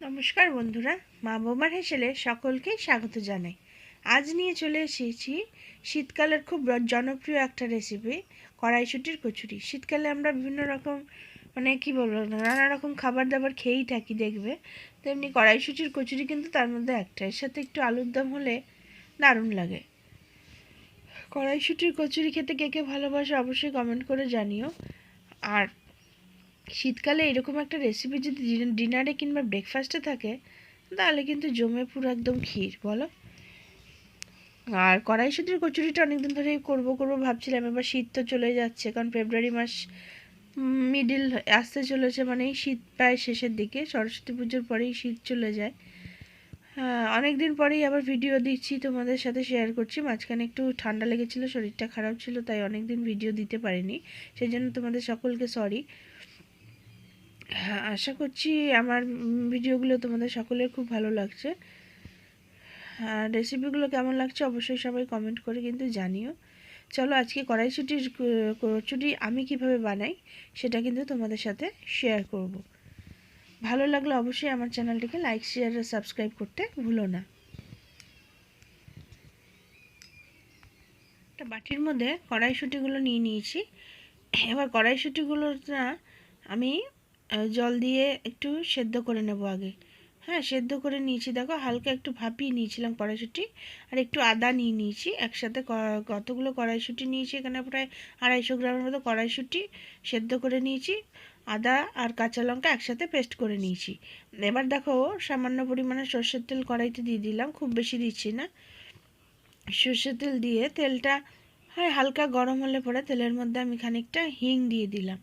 নমস্কার বন্ধুরা, মা বৌমার হেসেলে সকলকেই স্বাগত জানাই। আজ নিয়ে চলে এসেছি শীতকালের খুব জনপ্রিয় একটা রেসিপি কড়াইশুটির কচুরি। শীতকালে আমরা বিভিন্ন রকম মানে কি বলব, নানা রকম খাবার দাবার খেয়েই থাকি দেখবে। তেমনি কড়াইশুটির কচুরি কিন্তু তার মধ্যে একটা। এর সাথে একটু আলুর দম হলে দারুণ লাগে। কড়াইশুটির কচুরি খেতে কে কে ভালোবাসে অবশ্যই কমেন্ট করে জানিও। আর শীতকালে এরকম একটা রেসিপি যদি ডিনারে কিংবা ব্রেকফাস্টে থাকে, তাহলে কিন্তু জমে পুরো একদম ক্ষীর, বলো? আর কড়াইশুটির কচুরিটা অনেকদিন ধরেই করব করব ভাবছিলাম, এবার শীত তো চলে যাচ্ছে, কারণ ফেব্রুয়ারি মাস মিডিল আসতে চলেছে মানে শীত প্রায় শেষের দিকে, সরস্বতী পুজোর পরেই শীত চলে যায়। হ্যাঁ অনেক দিন পরেই আবার ভিডিও দিচ্ছি, তোমাদের সাথে শেয়ার করছি, মাঝখানে একটু ঠান্ডা লেগেছিলো, শরীরটা খারাপ ছিল, তাই অনেক দিন ভিডিও দিতে পারিনি সেই জন্য তোমাদের সকলকে সরি আশা করছি আমার ভিডিওগুলো তোমাদের সকলের খুব ভালো লাগছে। আর রেসিপিগুলো কেমন লাগছে অবশ্যই সবাই কমেন্ট করে কিন্তু জানিও। চলো আজকে কড়াইশুটির কচুরি আমি কীভাবে বানাই সেটা কিন্তু তোমাদের সাথে শেয়ার করব। ভালো লাগলে অবশ্যই আমার চ্যানেলটিকে লাইক শেয়ার আর সাবস্ক্রাইব করতে ভুলো না। একটা বাটির মধ্যে কড়াইশুটিগুলো নিয়ে নিয়েছি। এবার কড়াইশুটিগুলো না আমি জল দিয়ে একটু সেদ্ধ করে নেব আগে। হ্যাঁ সেদ্ধ করে নিয়েছি। দেখো, হালকা একটু ভাপিয়ে নিয়েছিলাম কড়াইশুঁটি আর একটু আদা নিয়ে নিয়েছি। একসাথে কতগুলো কড়াইশুঁটি নিয়েছি এখানে? প্রায় আড়াইশো গ্রামের মতো কড়াইশুঁটি সেদ্ধ করে নিয়েছি। আদা আর কাঁচা লঙ্কা একসাথে পেস্ট করে নিয়েছি। এবার দেখো, সামান্য পরিমাণে সর্ষের তেল কড়াইতে দিয়ে দিলাম। খুব বেশি দিচ্ছি না। সর্ষের তেল দিয়ে তেলটা হ্যাঁ হালকা গরম হলে পরে তেলের মধ্যে আমি খানিকটা হিং দিয়ে দিলাম।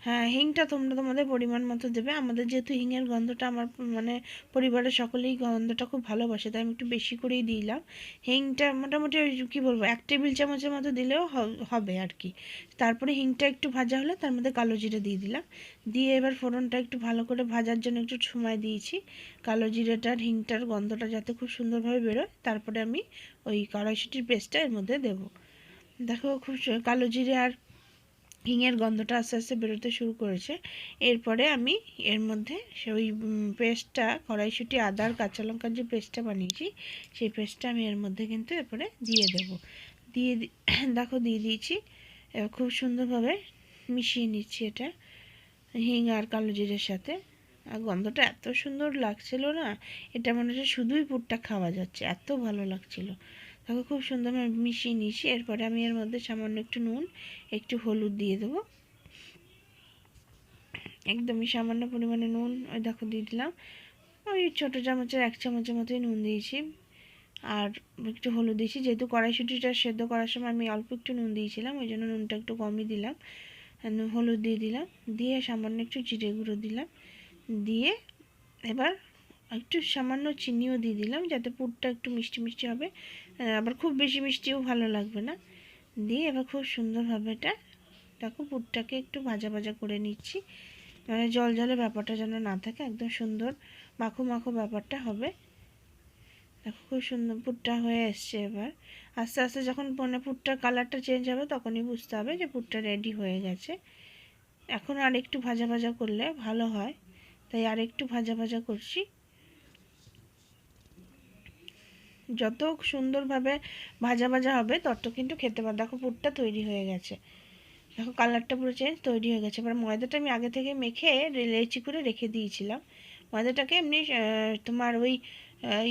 হ্যাঁ হিংটা তোমরা তোমাদের পরিমাণ মতো দেবে। আমাদের যেহেতু হিংয়ের গন্ধটা আমার মানে পরিবারের সকলেই গন্ধটা খুব ভালোবাসে, তাই আমি একটু বেশি করেই দিলাম। হিংটা মোটামুটি ওই কী বলব, এক টেবিল চামচের মতো দিলেও হবে আর কি। তারপরে হিংটা একটু ভাজা হলে তার মধ্যে কালো জিরে দিয়ে দিলাম। দিয়ে এবার ফোড়নটা একটু ভালো করে ভাজার জন্য একটু সময় দিয়েছি। কালো জিরেটার, হিংটার গন্ধটা যাতে খুব সুন্দরভাবে বেরোয়, তারপরে আমি ওই কড়াইশুটির পেস্টটা এর মধ্যে দেবো। দেখো খুব কালো জিরে আর হিঙের গন্ধটা আস্তে আস্তে বেরোতে শুরু করেছে। এরপরে আমি এর মধ্যে ওই পেস্টটা, কড়াইশুঁটি, আদার, কাঁচা লঙ্কার যে পেস্টটা বানিয়েছি, সেই পেস্টটা আমি এর মধ্যে কিন্তু এরপরে দিয়ে দেব। দিয়ে দেখো দিয়ে দিয়েছি। খুব সুন্দরভাবে মিশিয়ে নিচ্ছি এটা, হিং আর কালো জিরের সাথে। আর গন্ধটা এত সুন্দর লাগছিল না, এটা মনে হচ্ছে শুধুই পুরটা খাওয়া যাচ্ছে, এত ভালো লাগছিল। তাকে খুব সুন্দরভাবে মিশিয়ে নিয়েছি। এরপরে আমি এর মধ্যে সামান্য একটু নুন, একটু হলুদ দিয়ে দেবো। একদমই সামান্য পরিমাণে নুন, ওই দেখো দিয়ে দিলাম। ওই ছোটো চামচের এক চামচের মতোই নুন দিয়েছি। আর একটু হলুদ দিয়েছি। যেহেতু কড়াইশুটিটা সেদ্ধ করার সময় আমি অল্প একটু নুন দিয়েছিলাম, ওই জন্য নুনটা একটু কমই দিলাম। হলুদ দিয়ে দিলাম। দিয়ে সামান্য একটু জিরে গুঁড়ো দিলাম। দিয়ে এবার একটু সামান্য চিনিও দিয়ে দিলাম যাতে পুরটা একটু মিষ্টি মিষ্টি হবে। আবার খুব বেশি মিষ্টিও ভালো লাগবে না। দিয়ে এবার খুব সুন্দরভাবে এটা, দেখো পুরটাকে একটু ভাজা ভাজা করে নিচ্ছি। মানে জল জলে ব্যাপারটা যেন না থাকে, একদম সুন্দর মাখো মাখো ব্যাপারটা হবে। দেখো খুব সুন্দর পুরটা হয়ে এসছে এবার। আস্তে আস্তে যখন মানে পুরটার কালারটা চেঞ্জ হবে তখনই বুঝতে হবে যে পুরটা রেডি হয়ে গেছে। এখন আর একটু ভাজা ভাজা করলে ভালো হয়। তাই আর একটু ভাজা ভাজা করছি। যত সুন্দরভাবে ভাজা ভাজা হবে, তত কিন্তু খেতে পার। দেখো পুরটা তৈরি হয়ে গেছে। দেখো কালারটা পুরো চেঞ্জ তৈরি হয়ে গেছে। এবার ময়দাটা আমি আগে থেকে মেখে লেচি করে রেখে দিয়েছিলাম। ময়দাটাকে এমনি তোমার ওই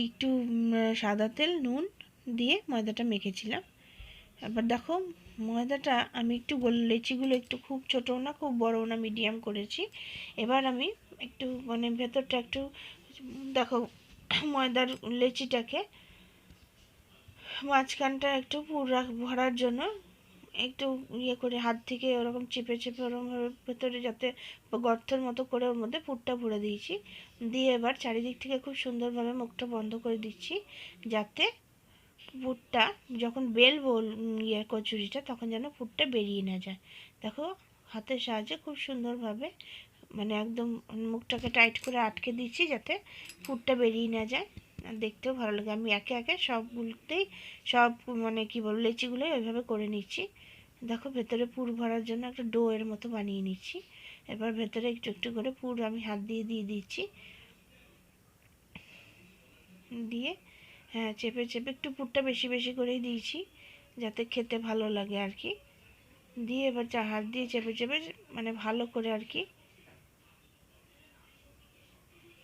একটু সাদা তেল, নুন দিয়ে ময়দাটা মেখেছিলাম। এবার দেখো ময়দাটা আমি একটু গোল, লেচিগুলো একটু খুব ছোটো না, খুব বড় না মিডিয়াম করেছি। এবার আমি একটু মানে ভেতরটা একটু, দেখো ময়দার লেচিটাকে মাঝখানটা একটু পুরা ভরার জন্য একটু ইয়ে করে হাত থেকে ওরকম চেপে চেপে ওরকমভাবে ভেতরে যাতে গর্তের মতো করে ওর মধ্যে পুরটা ভরে দিয়েছি। দিয়ে এবার চারিদিক থেকে খুব সুন্দরভাবে মুখটা বন্ধ করে দিচ্ছি যাতে পুরটা যখন বেলবো ইয়ে কচুরিটা তখন যেন পুরটা বেরিয়ে না যায়। দেখো হাতের সাহায্যে খুব সুন্দরভাবে মানে একদম মুখটাকে টাইট করে আটকে দিচ্ছি যাতে পুরটা বেরিয়ে না যায়। দেখতেও ভালো লাগে। আমি একে একে সবগুলোতেই সব মানে কি বলব, লেচিগুলোই ওইভাবে করে নিচ্ছি। দেখো ভেতরে পুর ভরার জন্য একটা ডো এর মতো বানিয়ে নিচ্ছি। এবার ভেতরে একটু একটু করে পুর আমি হাত দিয়ে দিয়ে দিচ্ছি। দিয়ে হ্যাঁ চেপে চেপে একটু পুরটা বেশি বেশি করেই দিয়েছি, যাতে খেতে ভালো লাগে আর কি। দিয়ে এবার হাত দিয়ে চেপে চেপে মানে ভালো করে আর কি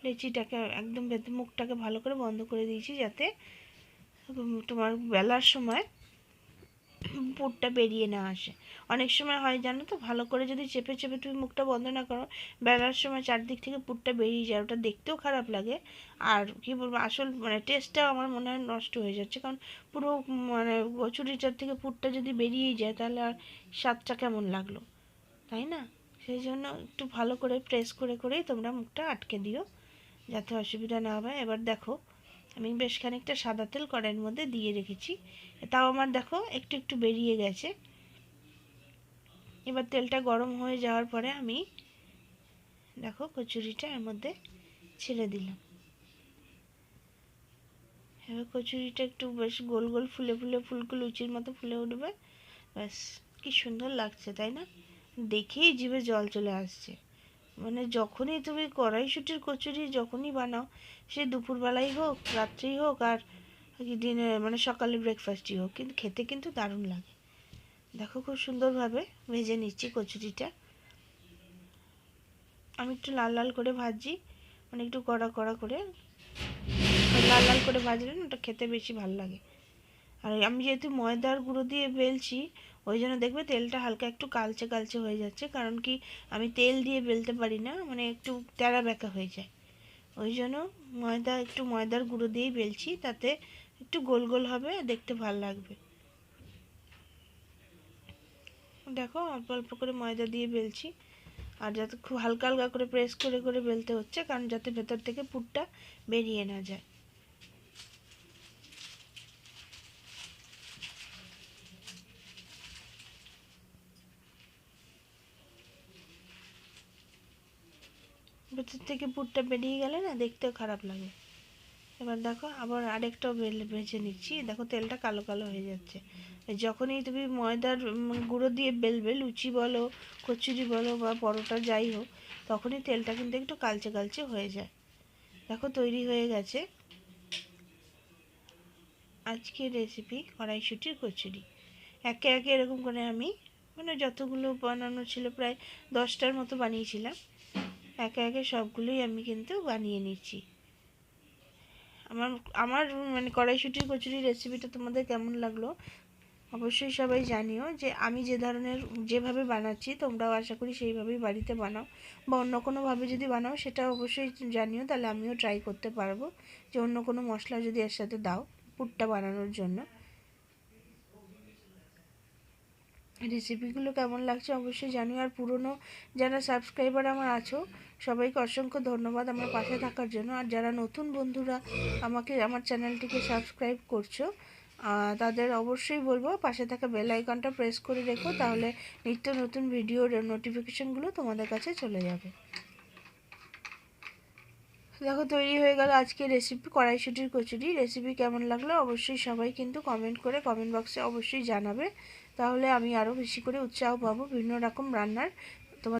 লেচিটাকে একদম ভেতর মুখটাকে ভালো করে বন্ধ করে দিয়েছি যাতে তোমার বেলার সময় পুরটা বেরিয়ে না আসে। অনেক সময় হয় জানো তো, ভালো করে যদি চেপে চেপে তুমি মুখটা বন্ধ না করো, বেলার সময় চারদিক থেকে পুরটা বেরিয়ে যায়, ওটা দেখতেও খারাপ লাগে। আর কি বলব, আসল মানে টেস্টটাও আমার মনে হয় নষ্ট হয়ে যাচ্ছে। কারণ পুরো মানে কচুরিটার থেকে পুরটা যদি বেরিয়েই যায়, তাহলে আর স্বাদটা কেমন লাগল? তাই না? সেই জন্য একটু ভালো করে প্রেস করে করেই তোমরা মুখটা আটকে দিও। যাতে অসুবিধা না হয়। এবার দেখো, আমি বেশ খানিকটা সাদা তেল কড়াইয়ের মধ্যে দিয়ে রেখেছি। তাও আমার দেখো একটু একটু বেরিয়ে গেছে। এবার তেলটা গরম হয়ে যাওয়ার পরে আমি দেখো কচুরিটা এর মধ্যে ছেড়ে দিলাম। এবার কচুরিটা একটু বেশ গোল গোল ফুলে ফুলে ফুলকো লুচির মতো ফুলে উঠবে। ব্যাস, কি সুন্দর লাগছে, তাই না? দেখেই জিভে জল চলে আসছে। মানে যখনই তুমি কড়াইশুটির কচুরি যখনই বানাও, সে দুপুরবেলাই হোক, রাত্রেই হোক, আর দিনে মানে সকালে ব্রেকফাস্টই হোক, কিন্তু খেতে কিন্তু দারুণ লাগে। দেখো খুব সুন্দরভাবে ভেজে নিচ্ছি কচুরিটা। আমি একটু লাল লাল করে ভাজি মানে একটু কড়া কড়া করে। লাল লাল করে ভাজলে না ওটা খেতে বেশি ভালো লাগে। আর আমি যেহেতু ময়দার গুঁড়ো দিয়ে বেলছি ওই জন্য দেখবে তেলটা হালকা একটু কালচে কালচে হয়ে যাচ্ছে, কারণ কি আমি তেল দিয়ে বেলতে পারি না মানে একটু তেরা বেঁকা হয়ে যায়। ওই জন্য ময়দা, একটু ময়দার গুঁড়ো দিয়েই বেলছি, তাতে একটু গোল গোল হবে, দেখতে ভালো লাগবে। দেখো, অল্প অল্প করে ময়দা দিয়ে বেলছি, আর যাতে খুব হালকা হালকা করে প্রেস করে করে বেলতে হচ্ছে, কারণ যাতে ভেতর থেকে পুরটা বেরিয়ে না যায়। ভেতর থেকে পুরটা বেরিয়ে গেলে না দেখতেও খারাপ লাগে। এবার দেখো আবার আরেকটাও ভেজে নিচ্ছি। দেখো তেলটা কালো কালো হয়ে যাচ্ছে। যখনই তুমি ময়দার গুঁড়ো দিয়ে বেলবে, লুচি বলো, কচুরি বলো বা পরোটা যাই হোক, তখনই তেলটা কিন্তু একটু কালচে কালচে হয়ে যায়। দেখো তৈরি হয়ে গেছে। আজকের রেসিপি কড়াইশুটির কচুরি। একে একে এরকম করে আমি মানে যতগুলো বানানো ছিল, প্রায় দশটার মতো বানিয়েছিলাম। একে একে সবগুলোই আমি কিন্তু বানিয়ে নিচ্ছি। আমার আমার মানে কড়াইশুটির কচুরি রেসিপিটা তোমাদের কেমন লাগল অবশ্যই সবাই জানিও যে আমি যে ধরনের, যেভাবে বানাচ্ছি তোমরাও আশা করি সেইভাবেই বাড়িতে বানাও বা অন্য কোনোভাবে যদি বানাও সেটা অবশ্যই জানিও, তাহলে আমিও ট্রাই করতে পারব যে অন্য কোনো মশলা যদি এর সাথে দাও পুরটা বানানোর জন্য। রেসিপিগুলো কেমন লাগছে অবশ্যই জানিও। আর পুরনো যারা সাবস্ক্রাইবার আমার আছো, সবাইকে অসংখ্য ধন্যবাদ আমার পাশে থাকার জন্য। আর যারা নতুন বন্ধুরা আমাকে, আমার চ্যানেলটিকে সাবস্ক্রাইব করছ তাদের অবশ্যই বলব পাশে থাকা বেল আইকনটা প্রেস করে রেখো, তাহলে নিত্য নতুন ভিডিওর নোটিফিকেশানগুলো তোমাদের কাছে চলে যাবে। দেখো, তৈরি হয়ে গেল আজকে রেসিপি কড়াইশুটির কচুরি। রেসিপি কেমন লাগল অবশ্যই সবাই কিন্তু কমেন্ট করে কমেন্ট বক্সে অবশ্যই জানাবে। তাহলে আমি আরও বেশি করে উৎসাহ পাবো বিভিন্ন রকম রান্নার